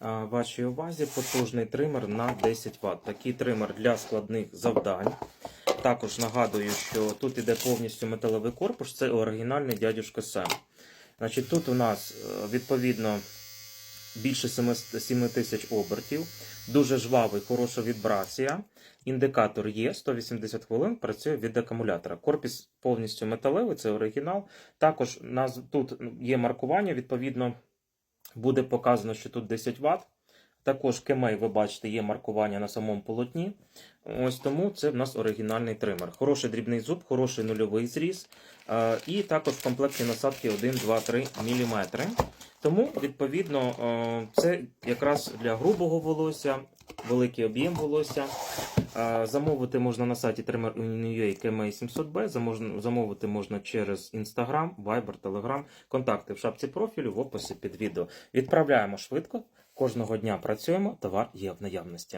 а, вашій увазі потужний тример на 10 Вт. Такий тример для складних завдань. Також нагадую, що тут іде повністю металевий корпус, це оригінальний дядюшка Сем. Значить, тут у нас е, відповідно більше 7 тисяч обертів, дуже жвавий, хороша вібрація. Індикатор є 180 хвилин, працює від акумулятора. Корпус повністю металевий, це оригінал. Також нас тут є маркування, відповідно, буде показано, що тут 10 Вт. Також кемей, ви бачите, є маркування на самому полотні. Ось тому це в нас оригінальний тример. Хороший дрібний зуб, хороший нульовий зріз. Е, І також в комплекті насадки 1, 2, 3 мм. Тому, відповідно, е, це якраз для грубого волосся, великий об'єм волосся. Замовити можна на сайті Trimmer.ua KMA 700B, замовити можна через Instagram, Viber, Telegram. Контакти в шапці профілю в описі під відео. Відправляємо швидко. Кожного дня працюємо, товар є в наявності.